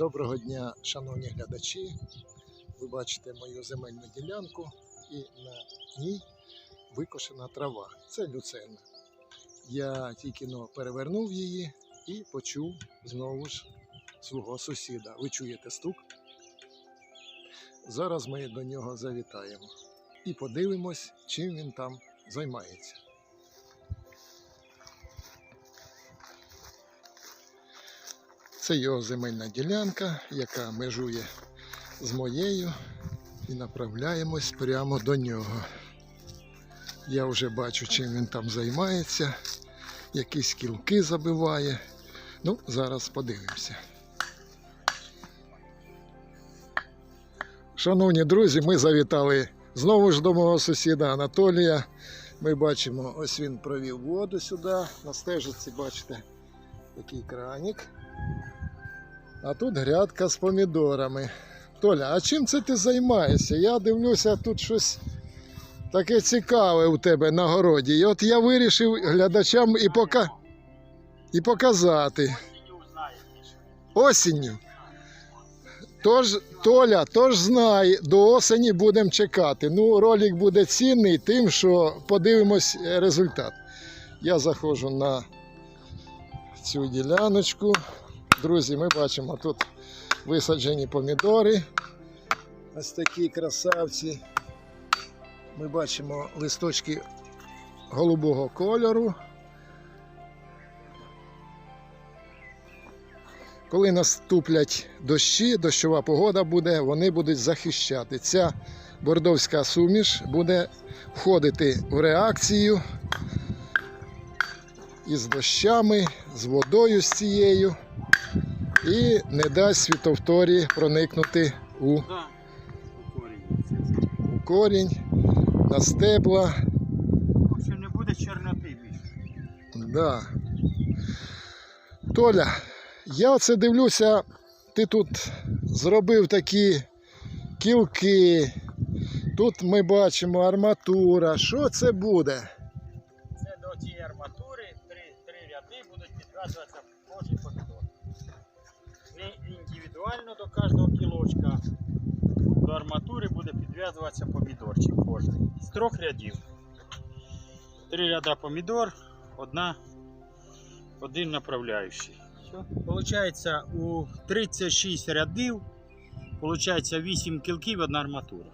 Доброго дня, шановні глядачі. Ви бачите мою земельну ділянку і на ній викошена трава. Це люцерна. Я тільки но перевернув її і почув знову ж свого сусіда. Ви чуєте стук? Зараз ми до нього завітаємо і подивимось, чим він там займається. Це його земельна ділянка, яка межує з моєю, і направляємось прямо до нього. Я вже бачу, чим він там займається, якісь кілки забиває. Ну, зараз подивимося. Шановні друзі, ми завітали знову ж до мого сусіда Анатолія. Ми бачимо, ось він провів воду сюди. На стежиці, бачите, такий кранік. А тут грядка з помідорами. Толя, а чим це ти займаєшся? Я дивлюся, тут щось таке цікаве у тебе на городі. І от я вирішив глядачам і, пока... і показати. Осінню. Тож, Толя, тож знай, до осені будемо чекати. Ну, ролик буде цінний тим, що подивимось результат. Я заходжу на цю діляночку. Друзі, ми бачимо тут висаджені помідори. Ось такі красавці. Ми бачимо листочки голубого кольору. Коли наступлять дощі, дощова погода буде, вони будуть захищати. Ця бордовська суміш буде входити в реакцію із дощами, з водою з цією і не дасть світовторі проникнути у, У корінь. у корінь, на стебла. Що не буде чорноти більше. Да. Толя, я оце дивлюся, ти тут зробив такі кілки. Тут ми бачимо арматура. Що це буде? Індивідуально до кожного кілочка. До арматури буде підв'язуватися помідорчик кожен. З трьох рядів. Три ряда помідор, одна, один направляючий. Получається у 36 рядів, получається 8 кілків, одна арматура.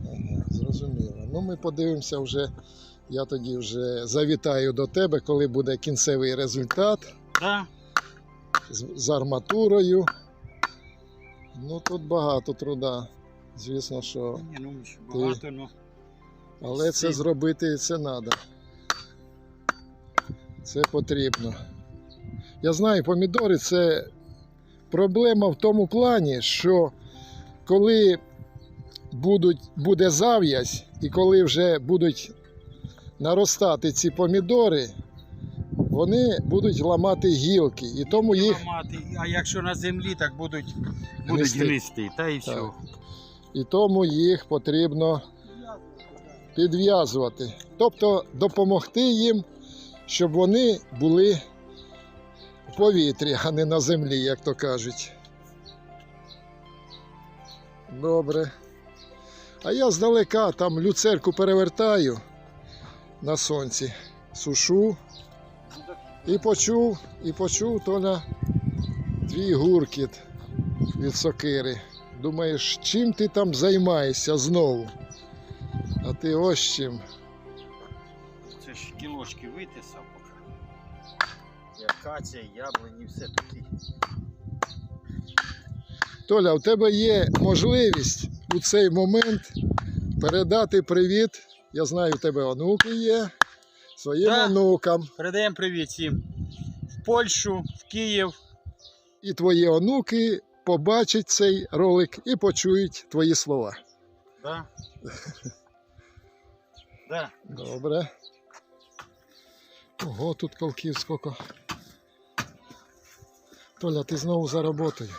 Ага, зрозуміло. Ну, ми подивимося вже. Я тоді вже завітаю до тебе, коли буде кінцевий результат Да? З, з арматурою. Ну тут багато труда. Звісно, що. Ні, ну ще Ти- багато, ну. Але це зробити це треба. Це потрібно. Я знаю, помідори це проблема в тому плані, що коли будуть, буде зав'язь і коли вже будуть наростати ці помідори, вони будуть ламати гілки. І тому їх, Ламати. А якщо на землі, так будуть, будуть Гнисти. гнисти. Та і все. Так. і тому їх потрібно підв'язувати. Тобто допомогти їм, щоб вони були в повітрі, а не на землі, як то кажуть. Добре. А я здалека там люцерку перевертаю на сонці, сушу і почув, і почув Толя твій гуркіт від сокири. Думаєш, чим ти там займаєшся знову? А ти ось чим. Це ж кілочки витисав поки. Акація, яблуні, все такі. Толя, у тебе є можливість у цей момент передати привіт. Я знаю, у тебе онуки є. Своїм Да. онукам. Передаємо привіт всім в Польщу, в Київ. І твої онуки побачать цей ролик і почують твої слова. Да? да. Добре. Ого, тут колків скільки. Толя, ти знову за роботою.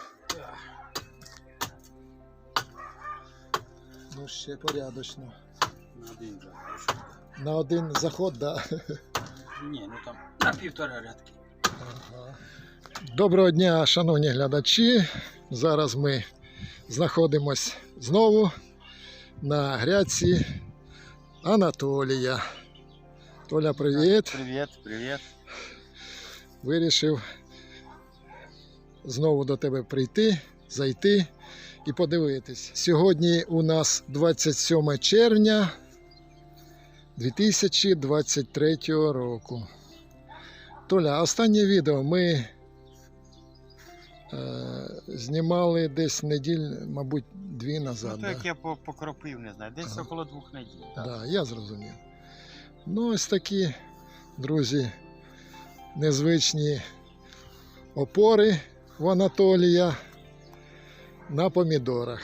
Ну, ще порядочно. На один же. На один заход, да. Ні, ну там на півтора рядки. Ага. Доброго дня, шановні глядачі. Зараз ми знаходимось знову на грядці Анатолія. Толя, привіт. Привіт, привіт. Вирішив знову до тебе прийти, зайти і подивитись. Сьогодні у нас 27 червня 2023 року. Толя, останнє відео ми е, знімали десь неділь, мабуть, дві назад. Ну, то да? я по- покропив, не знаю, десь Ага. около двох неділь. Так. Да, я зрозумів. Ну, ось такі, друзі, незвичні опори в Анатолія на помідорах.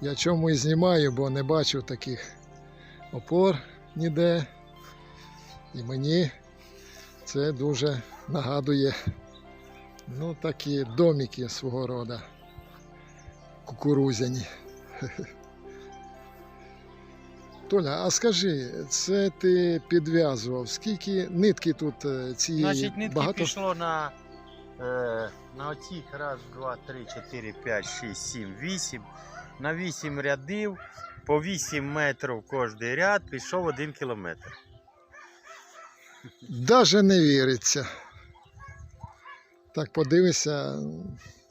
Я чому і знімаю, бо не бачив таких опор ніде. І мені це дуже нагадує ну, такі домики свого роду кукурузяні. Толя, а скажи, це ти підв'язував? Скільки нитки тут е, цієї Значить, нитки багато? пішло на, е, на оцих раз, два, три, чотири, п'ять, шість, сім, вісім. На вісім рядів, по вісім метрів кожен ряд, пішов один кілометр. Даже не віриться. Так подивися,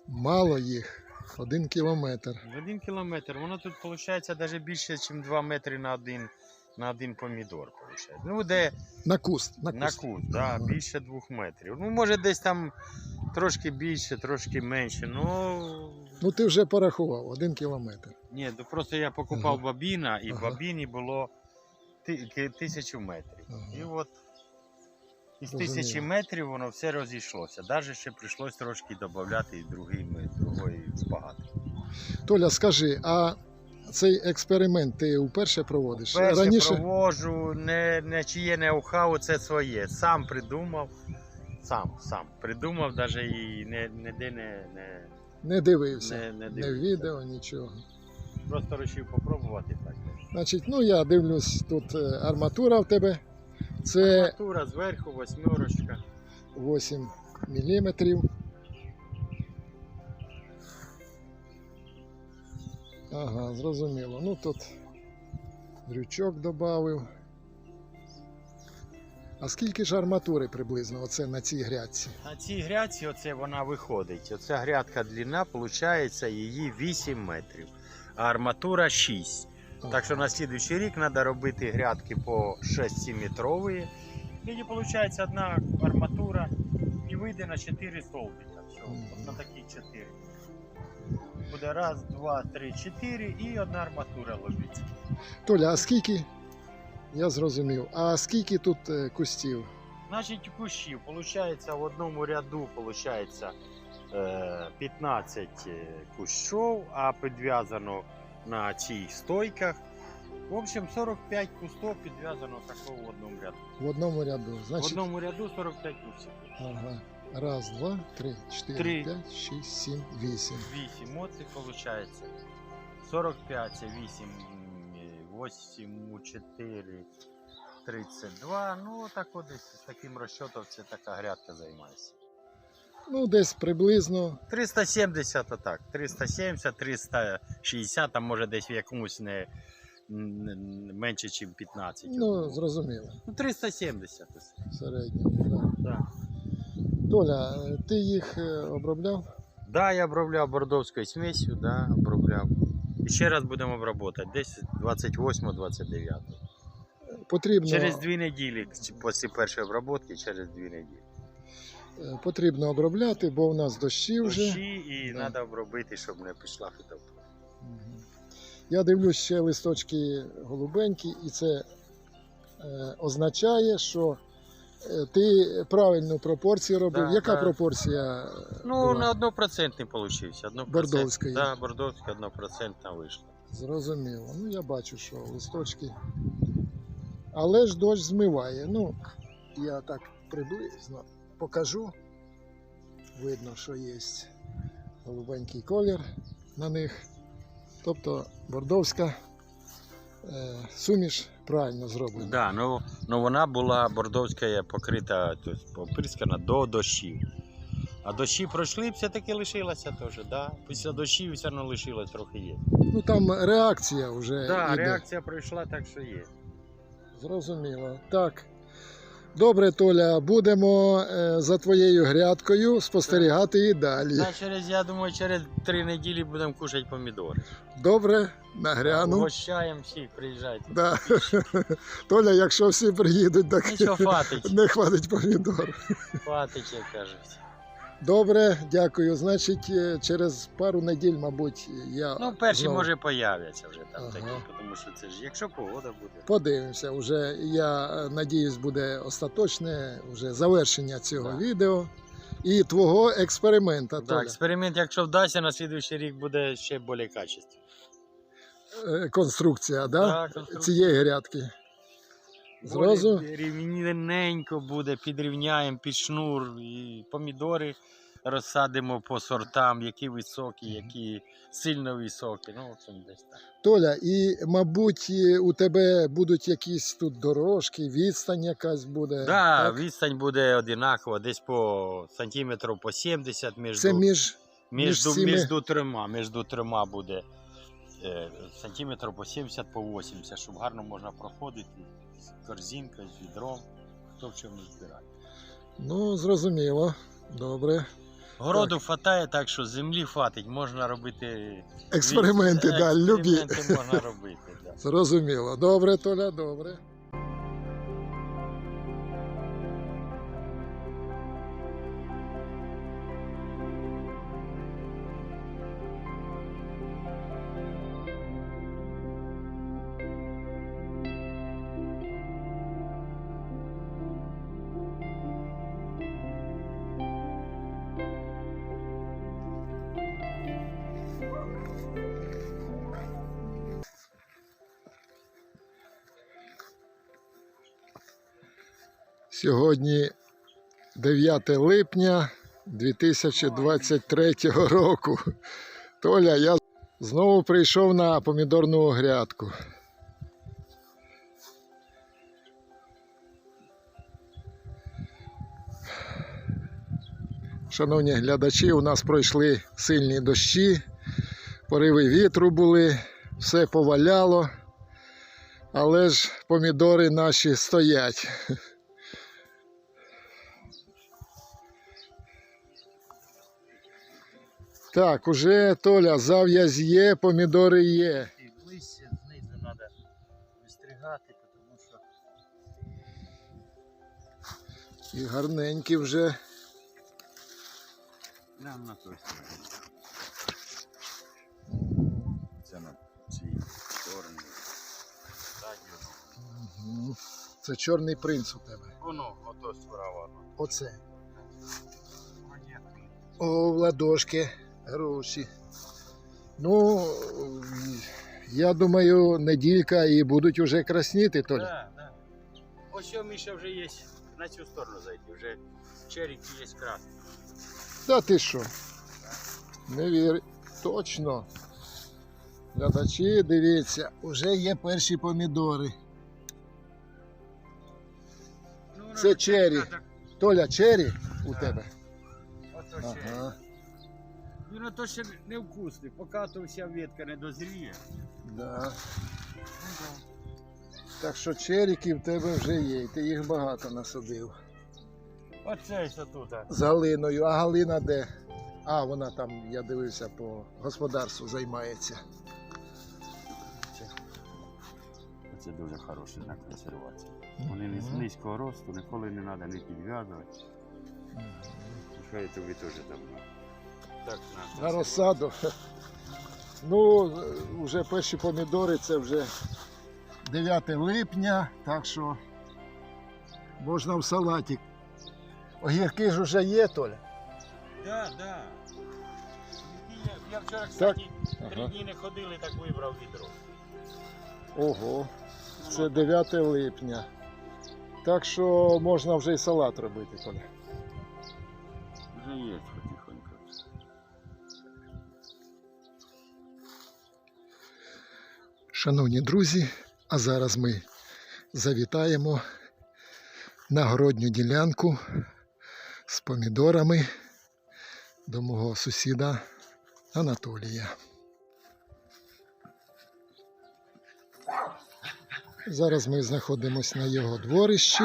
мало їх. Один кілометр. Один кілометр. Воно тут виходить навіть більше, ніж 2 метри на один, на один помідор. Виходить. Ну, де На куст. На на куст. да, Ага. більше двох метрів. Ну, може, десь там трошки більше, трошки менше. Ну, Ну ти вже порахував, один кілометр. ні, то просто я покупав Ага. бабіна, і в Ага. бабіні було ти- ки- тисячу метрів. Ага. І от із Розумію. тисячі метрів воно все розійшлося. Навіть ще прийшлось трошки додати і другий, ме- другої збагати. Толя, скажи, а цей експеримент ти вперше проводиш? Перше Раніше провожу, не, не чиє не ухав, це своє. Сам придумав. Сам, сам придумав, навіть і не, ніде не, не, не дивився. не, не Не відео, нічого. Просто вирішив попробувати так. Значить, ну я дивлюсь, тут е, арматура в тебе. Це Арматура зверху, восьмерочка. 8 мм. Ага, зрозуміло. Ну тут дрючок додав. А скільки ж арматури приблизно оце на цій грядці? На цій грядці оце вона виходить. Оця грядка длина, виходить, її 8 метрів, а арматура 6. Так що на слідуючий рік треба робити грядки по 6-7 метрові. Тоді виходить одна арматура і вийде на 4 столбика. На такі 4. Буде раз, два, три, чотири і одна арматура ложиться. Толя, а скільки? Я зрозумів. А скільки тут е, кустів? Значить, кущів, виходить, в одному ряду виходить, е, 15 кущів, а підв'язано на цих стойках. В общем, 45 кустов підв'язано такого в одному ряду. В одному ряду. В одному ряду 45 кустів. ага. Раз, два, три, чотири, Три. п'ять, шість, сім, вісім. 8 от і виходить. 45 це 8, 8 у 4, 32. Ну, так от десь з таким розчотом це така грядка займається. Ну, десь приблизно 370 отак. 370, 360, там може десь в якомусь не, менше, ніж 15. Ну, зрозуміло. ну 370. ось. В середньому. Да. Да. Толя, ти їх е, обробляв? да, я обробляв бордовською смесью, да, обробляв. І ще раз будемо обробляти, десь 28-29. Потрібно, Через дві неділі, після першої обробки, через дві неділі. е, потрібно обробляти, бо в нас дощі вже. Дощі і Да. треба обробити, щоб не пішла фітовка. Я дивлюсь ще листочки голубенькі, і це е, означає, що ти правильну пропорцію робив. Да, Яка да. пропорція? е, Ну, була? на однопроцентний получився. однопроцент- Бордовської. Да, бордовська однопроцентна вийшла. Зрозуміло. Ну, я бачу, що листочки. Але ж дощ змиває. Ну, я так приблизно покажу. Видно, що є голубенький колір на них. Тобто бордовська е, суміш правильно зроблено. Да, ну, ну вона була бордовська покрита, тобто поприскана до дощів. А дощі пройшли, все-таки лишилася теж, да. Після дощів все одно лишилось трохи є. Ну там реакція вже Так, да, реакція пройшла, так що є. Зрозуміло. Так. Добре, Толя, будемо е, за твоєю грядкою спостерігати і далі. А через, я думаю, через три неділі будемо кушати помідори. Добре, нагряну. Угощаємо всіх, приїжджайте. Да. Толя, якщо всі приїдуть, так Нічого не хватить помідор. Хватить, як кажуть. Добре, дякую. Значить, е, через пару неділь, мабуть, я Ну, перші знову може появляться вже там Ага. такі, тому що це ж, якщо погода буде. подивимося. Уже я е, надіюсь, буде остаточне вже завершення цього Да. відео і твого експеримента. Да, Толя. експеримент, якщо вдасться, на слідуючий рік буде ще більш качество. Е, Конструкція, да? Да, конструкція. цієї грядки. Зразу Рівненько буде, підрівняємо під шнур і помідори розсадимо по сортам, які високі, які сильно високі. Ну, в общем, десь так. Толя, і мабуть, у тебе будуть якісь тут дорожки, відстань якась буде. Да, так? відстань буде одинакова, десь по сантиметру по 70 між, Це між між, між цими- між трьома, між трьома буде сантиметрів по 70 по 80, щоб гарно можна проходити з корзинкою, з відром, хто в чому збирає. ну зрозуміло. Добре. Городу хватає так, що землі хватить, можна робити Експерименти, від- да, любі. можна робити. Да. Зрозуміло. Добре, Толя, добре. Сьогодні 9 липня 2023 року. Толя, я знову прийшов на помідорну грядку. Шановні глядачі, у нас пройшли сильні дощі, пориви вітру були, все поваляло, але ж помідори наші стоять. Так, уже Толя, зав'язь є, помідори є. І ближче знизу треба вистригати, тому що І гарненькі вже. нам на той стороні. Це на цій стороні. Мгм. Це чорний принц у тебе. Воно, ото справа. Оце. О, в ладошки. Гроші. Ну, я думаю, неділька і будуть уже красніти, Толя. Да, да. Ось що Міша вже є на цю сторону зайти, вже черіки є красні. Та ти що? Не вір. Точно. Глядачі, дивіться, уже є перші помідори. Ну, Це так, чері. так, так. Толя, чері у тебе? Чері. Ага. Ну, то ще не вкусний, поки то вся ветка не дозріє. Да. Так що черіки в тебе вже є, і ти їх багато насадив. Оце ось тут. З Галиною. А Галина де? А, вона там, я дивився, по господарству займається. Це дуже хороший знак консервації. Вони не з низького росту, ніколи не треба не підв'язувати. Я тобі теж давно. Так, На розсаду. Ну, вже перші помідори, це вже 9 липня, так що можна в салаті. Огірки ж вже є, Толя. Да, да. Я, вчора, кстати, три Ага. дні не ходили, так вибрав відро. Ого, це 9 липня. Так що можна вже і салат робити, Толя. Вже є Шановні друзі, а зараз ми завітаємо на городню ділянку з помідорами до мого сусіда Анатолія. Зараз ми знаходимося на його дворищі.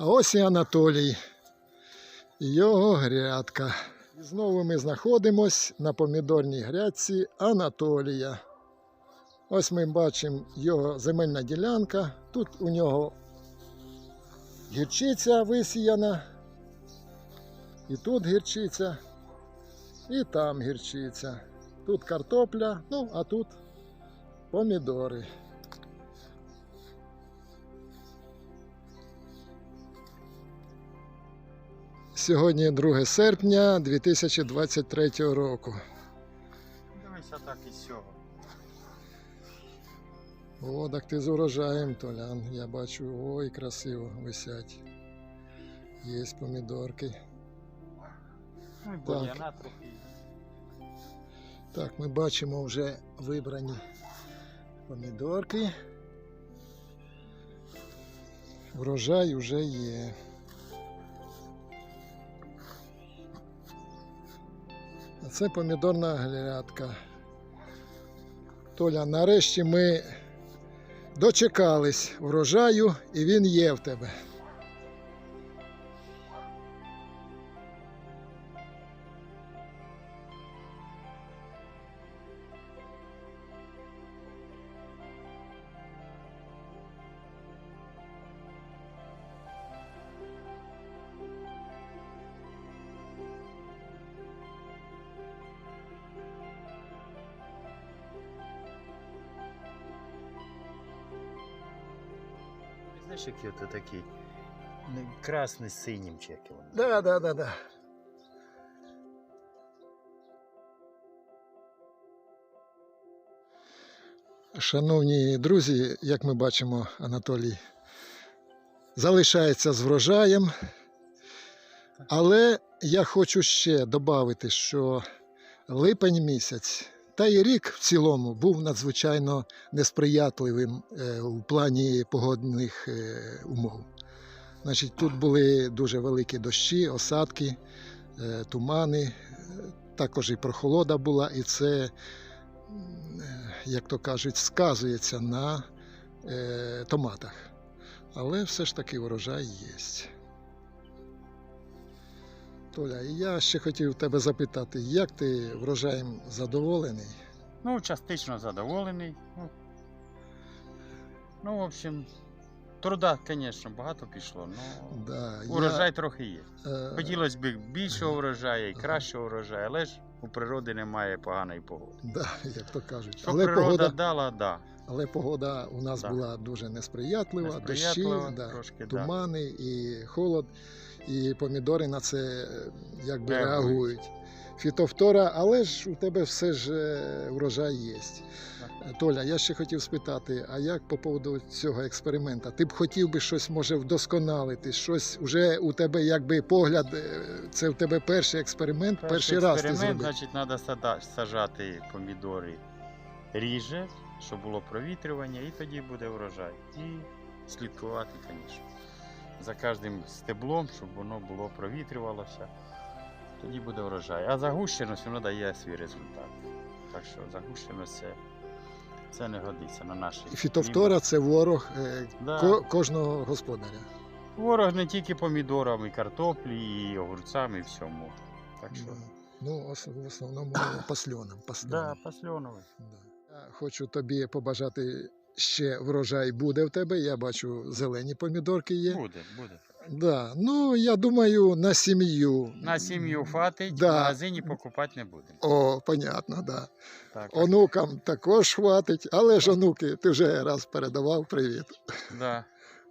А ось і Анатолій. Його грядка. І знову ми знаходимось на помідорній грядці Анатолія. Ось ми бачимо його земельна ділянка. Тут у нього гірчиця висіяна. І тут гірчиця, і там гірчиця. Тут картопля, ну а тут помідори. Сьогодні 2 серпня 2023 року. Дивися так і сього. О, так ти з урожаєм, Толян. Я бачу, ой, красиво висять. Є помідорки. Ну бур'яна трохи. Так, ми бачимо вже вибрані помідорки. Врожай вже є. Це помідорна грядка. Толя, нарешті ми дочекались врожаю і він є в тебе. Знаєш, які ото такі красний з синім вони. Да, да, да, да. Шановні друзі, як ми бачимо, Анатолій залишається з врожаєм. Але я хочу ще додати, що липень місяць та й рік в цілому був надзвичайно несприятливим е, у плані погодних е, умов. Значить, тут були дуже великі дощі, осадки, е, тумани, також і прохолода була, і це, як то кажуть, сказується на томатах. Але все ж таки врожай є. Толя, я ще хотів тебе запитати, як ти врожаєм задоволений? Ну, частично задоволений. Ну, ну в общем, труда, звісно, багато пішло, але Да, урожай трохи є. е, Хотілося б більшого врожаю і кращого врожаю, але ж у природи немає поганої погоди. Да, як то кажуть. Що Але природа погода, дала, да. але погода у нас Да. була дуже несприятлива, дощі, Несприятлива да, трошки, да. тумани і холод. І помідори на це е, якби Реагують. реагують. Фітофтора, але ж у тебе все ж е, врожай є. Толя, я ще хотів спитати, а як по поводу цього експеримента? Ти б хотів би щось може вдосконалити? Щось уже у тебе якби погляд, е, це в тебе перший експеримент, перший, раз ти експеримент, зробив. значить, треба сажати помідори ріже, щоб було провітрювання, і тоді буде врожай. І слідкувати, звісно, за кожним стеблом, щоб воно було провітрювалося. Тоді буде врожай. А загущеність воно дає свій результат. Так що загущеність це, це не годиться на нашій. Фітофтора це ворог е, Да. ко- кожного господаря. Ворог не тільки помідорами, і картоплі, і огурцями, і всьому. Так що, Да. Ну, в основному пасльонам. да, пасльоновий. Да. Я хочу тобі побажати ще врожай буде в тебе. Я бачу, зелені помідорки є. Буде, буде. Да. Ну, я думаю, на сім'ю. На сім'ю хватить, Да. в магазині покупати не будемо. О, понятно, да. Так, Онукам також хватить, але ж онуки, ти вже раз передавав привіт. да.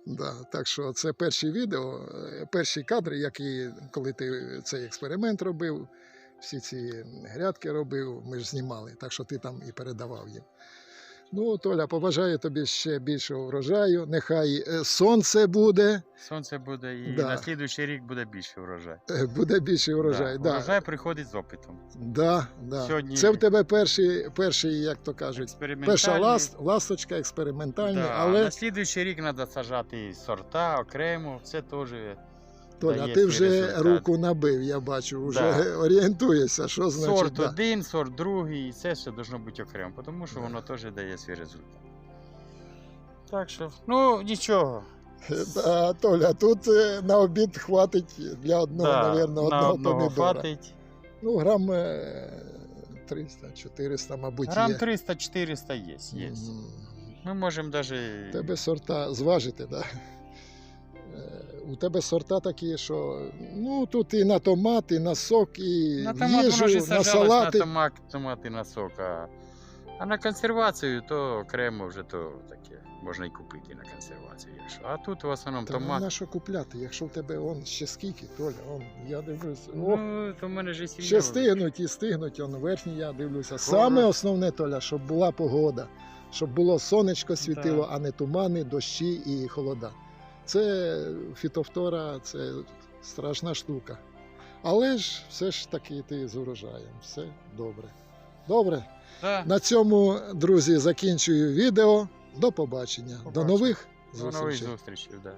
Да, так що це перші відео, е, перші кадри, які коли ти цей експеримент робив, всі ці грядки робив, ми ж знімали, так що ти там і передавав їм. Ну, Толя, побажаю тобі ще більшого врожаю. Нехай е, сонце буде, Сонце буде і Да. на слідуючий рік буде більше врожай. е, буде більший врожай. Да. Да. Врожай приходить з опитом. Да, да. Сьогодні- Це в тебе перший, перший, як то кажуть, перша ласт, ласточка експериментальна, Да. але На слідуючий рік треба саджати сорта окремо, це теж. Толя, ти вже результат. руку набив, я бачу, вже Да. орієнтуєшся, що значить. Сорт Да. один, сорт другий, і це все должно бути окремо, тому що воно теж дає свій результат. Так що, ну нічого. Да, Толя, тут е, на обід хватить для одного, Да, навірно, одного одного помідора. хватить. Ну, грам е, 300-400, мабуть, Грам 300-400 є. є. Ми можемо навіть. Тебе сорта зважити, да? У тебе сорта такі, що ну тут і на томат, і на сок, і На томат їжу, ж і на салати. на томат, томат і на сок. А, а на консервацію то окремо вже то таке. Можна і купити на консервацію. Якщо. А тут в основному Та томат. на що купляти, якщо в тебе он ще скільки, Толя, он, я дивлюсь, о, Ну, то в мене ж і сім'я ще стигнуть і стигнуть, он верхній я дивлюся. Саме основне, Толя, щоб була погода, щоб було сонечко світило, а не тумани, дощі і холода. Це фітофтора, це страшна штука. Але ж все ж таки ти з урожаєм. Все добре. Добре. Да. На цьому, друзі, закінчую відео. До побачення. До нових нових До нових зустрічей. зустрічей, да.